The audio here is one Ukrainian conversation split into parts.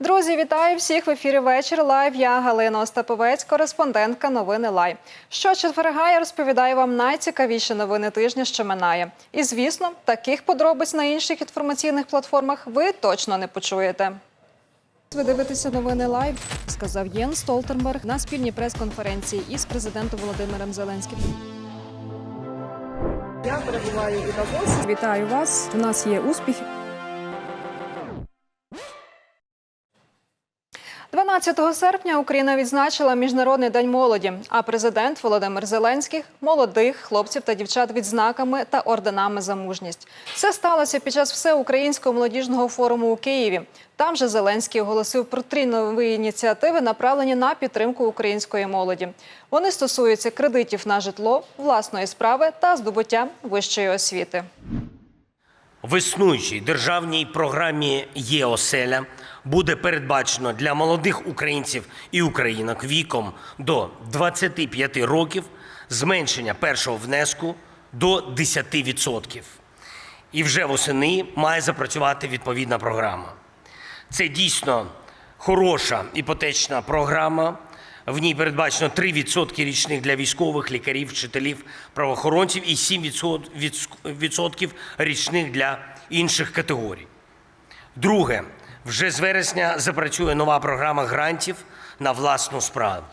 Друзі, вітаю всіх в ефірі вечір. Лайв. Я Галина Остаповець, кореспондентка новини Лай. Що четверга я розповідаю вам найцікавіші новини тижня, що минає. І звісно, таких подробиць на інших інформаційних платформах ви точно не почуєте. Ви дивитеся новини лайв, сказав Єн Столтенберг на спільній прес-конференції із президентом Володимиром Зеленським. Я перебуваю у Давосі. Вітаю вас. У нас є успіхи. 12 серпня Україна відзначила Міжнародний день молоді. А президент Володимир Зеленський молодих хлопців та дівчат відзнаками та орденами за мужність. Це сталося під час всеукраїнського молодіжного форуму у Києві. Там же Зеленський оголосив про три нові ініціативи, направлені на підтримку української молоді. Вони стосуються кредитів на житло, власної справи та здобуття вищої освіти. В існуючій державній програмі «Є-оселя» буде передбачено для молодих українців і українок віком до 25 років зменшення першого внеску до 10%. І вже восени має запрацювати відповідна програма. Це дійсно хороша іпотечна програма. В ній передбачено 3% річних для військових, лікарів, вчителів, правоохоронців і 7% річних для інших категорій. Друге, вже з вересня запрацює нова програма грантів на власну справу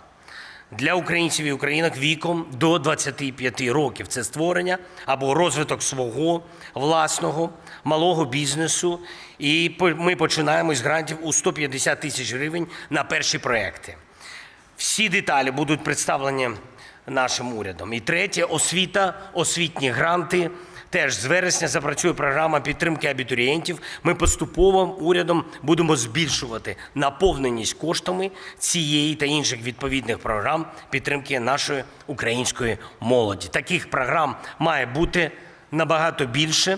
для українців і українок віком до 25 років. Це створення або розвиток свого власного малого бізнесу. І ми починаємо з грантів у 150 тисяч гривень на перші проекти. Всі деталі будуть представлені нашим урядом. І третє освіта, освітні гранти. Теж з вересня запрацює програма підтримки абітурієнтів. Ми поступово урядом будемо збільшувати наповненість коштами цієї та інших відповідних програм підтримки нашої української молоді. Таких програм має бути набагато більше.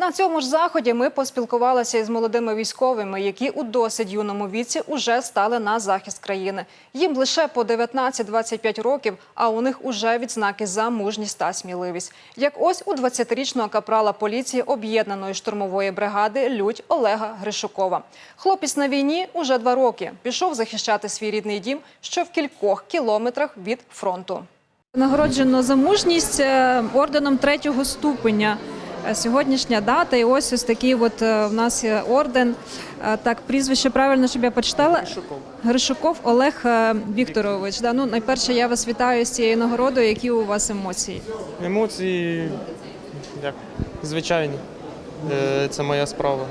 На цьому ж заході ми поспілкувалися із молодими військовими, які у досить юному віці уже стали на захист країни. Їм лише по 19-25 років, а у них уже відзнаки за мужність та сміливість. Як ось у 20-річного капрала поліції об'єднаної штурмової бригади Людь Олега Гришукова. Хлопець на війні уже два роки пішов захищати свій рідний дім, що в кількох кілометрах від фронту. Нагороджено за мужність е, орденом третього ступеня. Е, Сьогоднішня дата, і ось ось такий от е, в нас є орден. Е, Так, прізвище правильно, щоб я почитала. Гришуков. Гришуков Олег Вікторович. Да, ну, найперше, я вас вітаю з цією нагородою. Які у вас емоції? Емоції, як звичайні. Е, Це моя справа.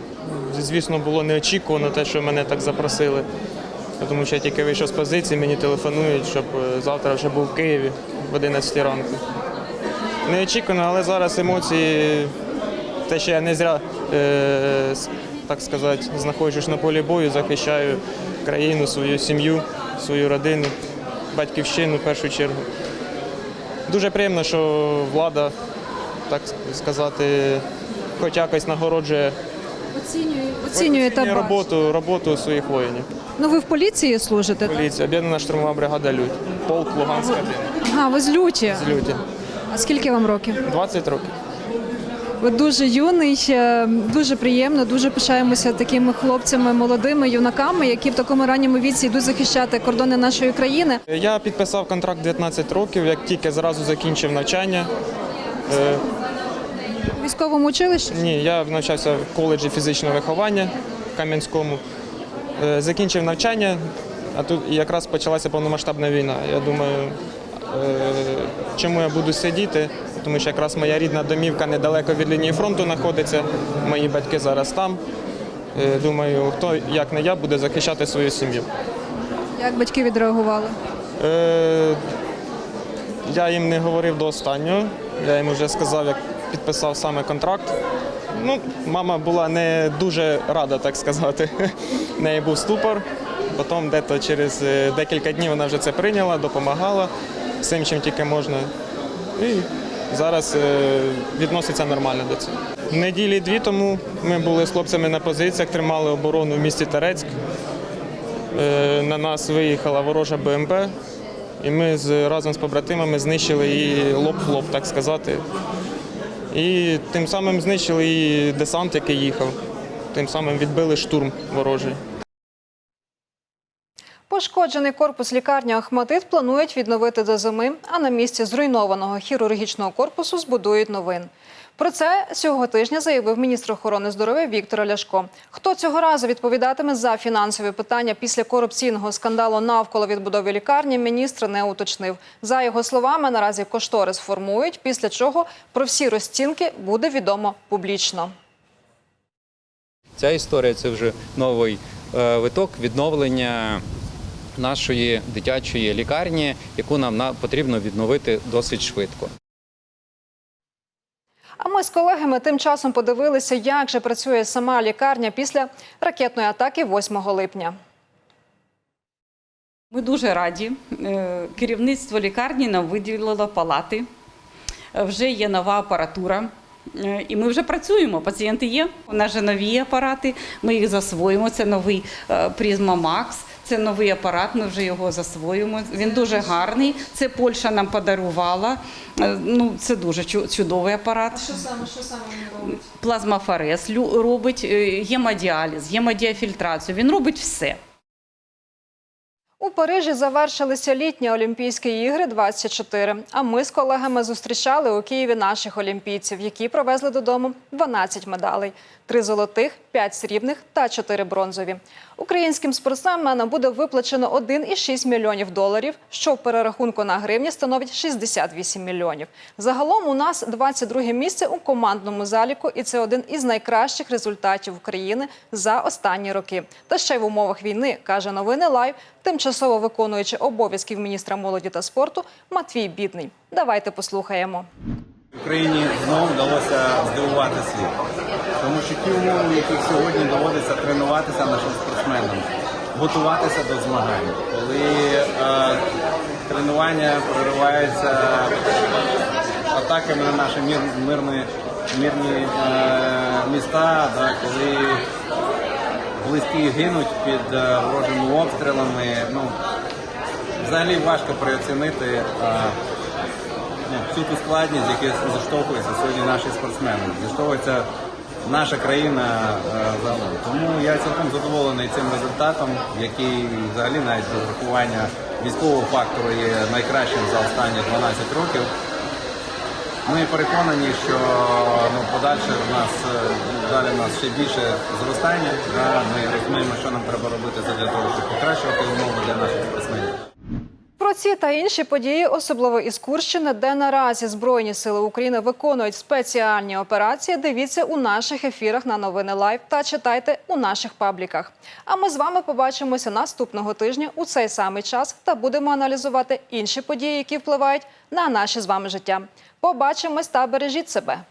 Звісно, було неочікувано те, що мене так запросили. Тому що я тільки вийшов з позиції, мені телефонують, щоб завтра вже був в Києві в 11 ранку. Неочікувано, але зараз емоції, те, що я не зря, е, так сказати, знаходжусь на полі бою, захищаю країну, свою сім'ю, свою родину, батьківщину в першу чергу. Дуже приємно, що влада, так сказати, хоч якось нагороджує Оцінює, оцінює баш. роботу, роботу своїх воїнів. Ну ви в поліції служите? Поліція, об'єднана штурмова бригада Людь, полк Луганська 1 Ага, ви з люті. з Люті. А скільки вам років? 20 років. Ви дуже юний, дуже приємно, дуже пишаємося такими хлопцями, молодими юнаками, які в такому ранньому віці йдуть захищати кордони нашої країни. Я підписав контракт 19 років, як тільки зразу закінчив навчання. Е, У військовому училищі Ні, я навчався в коледжі фізичного виховання в Кам'янському. Е, Закінчив навчання, а тут якраз почалася повномасштабна війна. Я думаю, е, чому я буду сидіти, тому що якраз моя рідна домівка недалеко від лінії фронту знаходиться. Мої батьки зараз там. Е, Думаю, хто як не я буде захищати свою сім'ю. як батьки відреагували? Е, Я їм не говорив до останнього. Я їм вже сказав, як підписав саме контракт. Ну, мама була не дуже рада, так сказати. В неї був ступор. Потім дето через е, декілька днів вона вже це прийняла, допомагала всім, чим тільки можна. І зараз е, відноситься нормально до цього. Неділі дві тому ми були з хлопцями на позиціях, тримали оборону в місті Терецьк. Е, На нас виїхала ворожа БМП, і ми разом з побратимами знищили її лоб в лоб, так сказати. І тим самим знищили і десант, який їхав. Тим самим відбили штурм ворожий. Пошкоджений корпус лікарні Ахматит планують відновити до зими, а на місці зруйнованого хірургічного корпусу збудують новин. Про це цього тижня заявив міністр охорони здоров'я Віктор Ляшко. Хто цього разу відповідатиме за фінансові питання після корупційного скандалу навколо відбудови лікарні, міністр не уточнив. За його словами, наразі кошторис формують, після чого про всі розцінки буде відомо публічно. Ця історія це вже новий е, виток відновлення нашої дитячої лікарні, яку нам потрібно відновити досить швидко. А ми з колегами тим часом подивилися, як же працює сама лікарня після ракетної атаки 8 липня. Ми дуже раді. Е, Керівництво лікарні нам виділило палати. Е, Вже є нова апаратура. Е, І ми вже працюємо. Пацієнти є. У нас же нові апарати. Ми їх засвоїмо. Це новий Prisma Max. Це новий апарат. Ми вже його засвоюємо. Він дуже гарний. Це Польща нам подарувала. Е, Ну, це дуже чу- чудовий апарат. Що саме що саме він робить? Плазмафорез робить е, гемодіаліз, гемодіафільтрацію. Він робить все. У Парижі завершилися літні Олімпійські ігри 24. А ми з колегами зустрічали у Києві наших олімпійців, які привезли додому 12 медалей: три золотих, п'ять срібних та чотири бронзові. Українським спортсменам буде виплачено 1,6 мільйонів доларів, що в перерахунку на гривні становить 68 мільйонів. Загалом у нас 22 місце у командному заліку, і це один із найкращих результатів України за останні роки. Та ще й в умовах війни каже новини Лайв, тимчасово виконуючи обов'язків міністра молоді та спорту Матвій Бідний. Давайте послухаємо. Україні знову вдалося здивувати світ. Тому що ті умови, яких сьогодні доводиться тренуватися нашим спортсменам, готуватися до змагань, коли е, тренування прориваються атаками на наші мир, мирні, мирні е, міста, да, коли близькі гинуть під е, ворожими обстрілами. Ну, взагалі важко переоцінити. Е, ну, всю ту складність, з якою зіштовхуються сьогодні наші спортсмени. Зіштовхується наша країна е, загалом. Тому я цілком задоволений цим результатом, який взагалі навіть без врахування військового фактору є найкращим за останні 12 років. Ми переконані, що ну, подальше в нас е, далі в нас ще більше зростання. Да? Ми розуміємо, що нам треба робити для того, щоб покращувати умови для наших спортсменів. Про ці та інші події, особливо із Курщини, де наразі Збройні сили України виконують спеціальні операції. Дивіться у наших ефірах на новини Лайв та читайте у наших пабліках. А ми з вами побачимося наступного тижня у цей самий час та будемо аналізувати інші події, які впливають на наше з вами життя. Побачимось та бережіть себе.